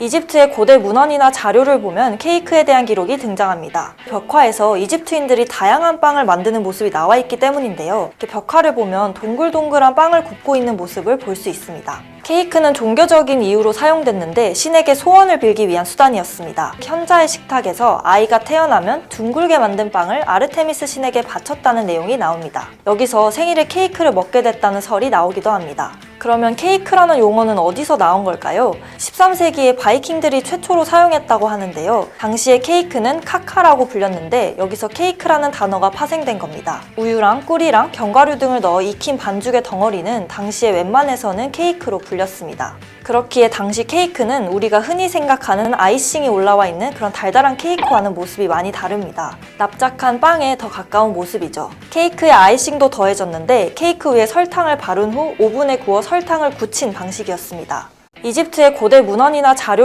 이집트의 고대 문헌이나 자료를 보면 케이크에 대한 기록이 등장합니다. 벽화에서 이집트인들이 다양한 빵을 만드는 모습이 나와 있기 때문인데요. 이렇게 벽화를 보면 동글동글한 빵을 굽고 있는 모습을 볼 수 있습니다. 케이크는 종교적인 이유로 사용됐는데 신에게 소원을 빌기 위한 수단이었습니다. 현자의 식탁에서 아이가 태어나면 둥글게 만든 빵을 아르테미스 신에게 바쳤다는 내용이 나옵니다. 여기서 생일에 케이크를 먹게 됐다는 설이 나오기도 합니다. 그러면 케이크라는 용어는 어디서 나온 걸까요? 13세기에 바이킹들이 최초로 사용했다고 하는데요. 당시에 케이크는 카카라고 불렸는데 여기서 케이크라는 단어가 파생된 겁니다. 우유랑 꿀이랑 견과류 등을 넣어 익힌 반죽의 덩어리는 당시에 웬만해서는 케이크로 불렸습니다. 그렇기에 당시 케이크는 우리가 흔히 생각하는 아이싱이 올라와 있는 그런 달달한 케이크와는 모습이 많이 다릅니다. 납작한 빵에 더 가까운 모습이죠. 케이크에 아이싱도 더해졌는데 케이크 위에 설탕을 바른 후 오븐에 구워 설 탕을 굳힌 방식이었습니다. 이집트의 고대 문헌이나 자료